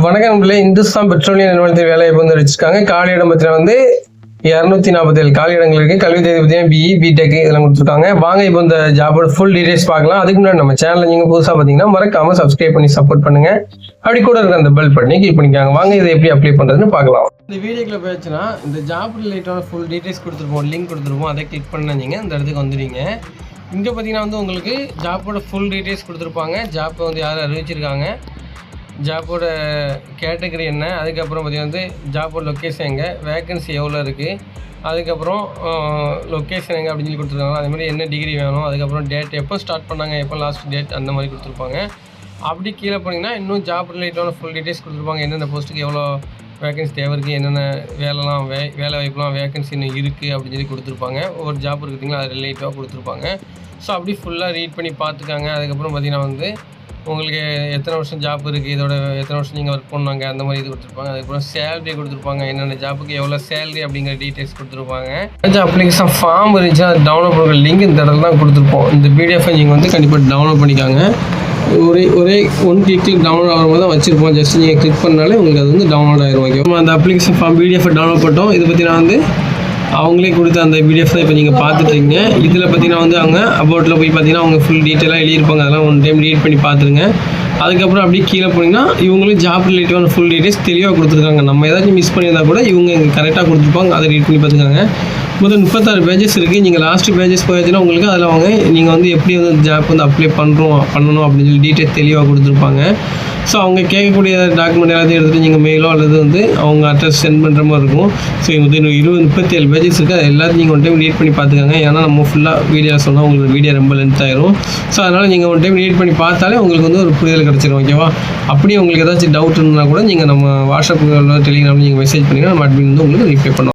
வணக்கம் பிள்ளை இந்துஸ்தான் பெட்ரோலியம் நிறுவனத்தில் வேலையை வந்து வச்சிருக்காங்க. காலியிடம் பத்திரம் வந்து இரநூத்தி நாற்பத்தி ஏழு காலி இடங்கள் இருக்கு. கல்வி தேதி பத்தினா பிஇ பிடெக் இதெல்லாம் கொடுத்துருக்காங்க. வாங்க இப்போ இந்த ஜாபோட ஃபுல் டீடைல்ஸ் பார்க்கலாம். அதுக்கு முன்னாடி நம்ம சேனல் நீங்க புதுசா பார்த்தீங்கன்னா மறக்காம சப்ஸ்கிரைப் பண்ணி சப்போர்ட் பண்ணுங்க. அப்படி கூட இருக்க அந்த பெல் பட்டனை கிளிக் பண்ணிக்காங்க. வாங்க இதை எப்படி அப்ளை பண்றதுன்னு பார்க்கலாம். இந்த வீடியோக்குள்ள போயிடுச்சுன்னா இந்த ஜாப் ரிலேட்டடான ஃபுல் டீடைல்ஸ் கொடுத்துருப்போம். லிங்க் கொடுத்துருப்போம். அதை கிளிக் பண்ணீங்க இந்த இடத்துக்கு வந்துடுவீங்க இங்கே பார்த்தீங்கன்னா வந்து உங்களுக்கு ஜாப்போட ஃபுல் டீடைல்ஸ் கொடுத்துருப்பாங்க. ஜாப்பை வந்து யார் அறிவிச்சிருக்காங்க? ஜாப்போட கேட்டகரி என்ன? அதுக்கப்புறம் பார்த்திங்கன்னா வந்து ஜாப்போட லொக்கேஷன் எங்கே? வேக்கன்சி எவ்வளோ இருக்குது அதுக்கப்புறம் லொக்கேஷன் எங்கே அப்படின்னு சொல்லி கொடுத்துருக்காங்க. அதே மாதிரி என்ன டிகிரி வேணும்? அதுக்கப்புறம் டேட் எப்போ ஸ்டார்ட் பண்ணாங்க? எப்போ லாஸ்ட் டேட் அந்த மாதிரி கொடுத்துருப்பாங்க. அப்படி கீழே போனீங்கன்னா இன்னும் ஜாப் ரிலேட்டடான ஃபுல் டீட்டெயில்ஸ் கொடுத்துருப்பாங்க. என்னென்ன போஸ்ட்டுக்கு எவ்வளோ வேகன்சி தேவை இருக்குது என்னென்ன வேலைலாம் வே வேலை வாய்ப்புலாம் வேகன்சி இன்னும் இருக்குது அப்படின்னு சொல்லி கொடுத்துருப்பாங்க. ஒவ்வொரு ஜாப் இருக்குதுங்களா அது ரிலேட்டிவாக கொடுத்துருப்பாங்க. ஸோ அப்படி ஃபுல்லாக ரீட் பண்ணி பார்த்துக்காங்க அதுக்கப்புறம் பார்த்திங்கன்னா வந்து உங்களுக்கு எத்தனை வருஷம் ஜாப் இருக்குது இதோட எத்தனை வருஷம் நீங்கள் ஒர்க் பண்ணாங்க? அந்த மாதிரி இது கொடுத்துருப்பாங்க. அதுக்கப்புறம் சேலரி கொடுத்துருப்பாங்க. என்னென்ன ஜாப்புக்கு எவ்வளோ சேலரி அப்படிங்கிற டீட்டெயில்ஸ் கொடுத்துருப்பாங்க. அப்ளிகேஷன் ஃபார்ம் இருந்துச்சுன்னா அது டவுன்லோட் பண்ணுற லிங்க் இந்த இடத்துல தான் கொடுத்துருப்போம். இந்த பிடிஎஃப் நீங்கள் வந்து கண்டிப்பாக டவுன்லோட் பண்ணிக்காங்க. ஒரே ஒரே ஒன் கிளிக் டவுன்லோட் ஆகிற மாதிரி தான் வச்சுருப்போம். ஜஸ்ட் நீங்கள் கிளிக் பண்ணாலே உங்களுக்கு அது வந்து டவுன்லோட் ஆகிரும் ஓகே அந்த அப்ளிகேஷன் ஃபார்ம் பிடிஎஃப் டவுன்லோட் பண்ணிட்டோம். இதை பற்றி நான் வந்து அவங்களே கொடுத்த அந்த பிடிஎஃப் தான் இப்போ நீங்கள் பார்த்துட்ருக்கீங்க இதில் பார்த்தீங்கன்னா வந்து அவங்க அபவுட்டில் போய் பார்த்தீங்கன்னா அவங்க ஃபுல் டீட்டெயிலாக எழுதியிருப்பாங்க. அதெல்லாம் ஒன் டைம் ரீட் பண்ணி பார்த்துருங்க. அதுக்கப்புறம் அப்படியே கீழே போனீங்கன்னா இவங்களும் ஜாப் ரிலேட்டிவான ஃபுல் டீட்டெயில்ஸ் தெளிவாக கொடுத்துருக்காங்க. நம்ம ஏதாச்சும் மிஸ் பண்ணியிருந்தா கூட இவங்க இங்கே கரெக்டாக கொடுத்துருப்பாங்க. அதை ரீட் பண்ணி பார்த்துக்காங்க. மொத்தம் முப்பத்தாறு பேஜஸ் இருக்குது நீங்கள் லாஸ்ட்டு பேஜஸ் போயாச்சுன்னா உங்களுக்கு அதில் அவங்க நீங்கள் வந்து எப்படி வந்து ஜாப் வந்து அப்ளை பண்ணுறோம் பண்ணணும் அப்படின்னு சொல்லி டீட்டெயில் தெளிவாக கொடுத்துருப்பாங்க. ஸோ அவங்க கேட்கக்கூடிய டாக்குமெண்ட் எல்லாத்தையும் எடுத்துகிட்டு நீங்கள் மெயிலோ அல்லது வந்து அவங்க அட்ரஸ் சென்ட் பண்ணுற மாதிரி இருக்கும். ஸோ இது இன்னும் இருபது முப்பத்தேழு பேஜஸ் இருக்குது அது எல்லாத்தையும் நீங்கள் ஒன் டைம் ரீட் பண்ணி பார்த்துக்கோங்க. ஏன்னா நம்ம ஃபுல்லாக வீடியோ சொன்னால் உங்களுக்கு வீடியோ ரொம்ப லென்த் ஆயிரும். ஸோ அதனால் நீங்கள் ஒன் டைம் ரீட் பண்ணி பார்த்தாலே உங்களுக்கு வந்து ஒரு புரிதல் கிடச்சிரும் ஓகேவா அப்படியே உங்களுக்கு ஏதாச்சும் டவுட் இருந்தால் கூட நீங்கள் நம்ம வாட்ஸ்அப் டெலிகிராமில் நீங்கள் மெசேஜ் பண்ணிங்கன்னா நம்ம அட்மின் வந்து உங்களுக்கு ரிப்ளை பண்ணுவோம்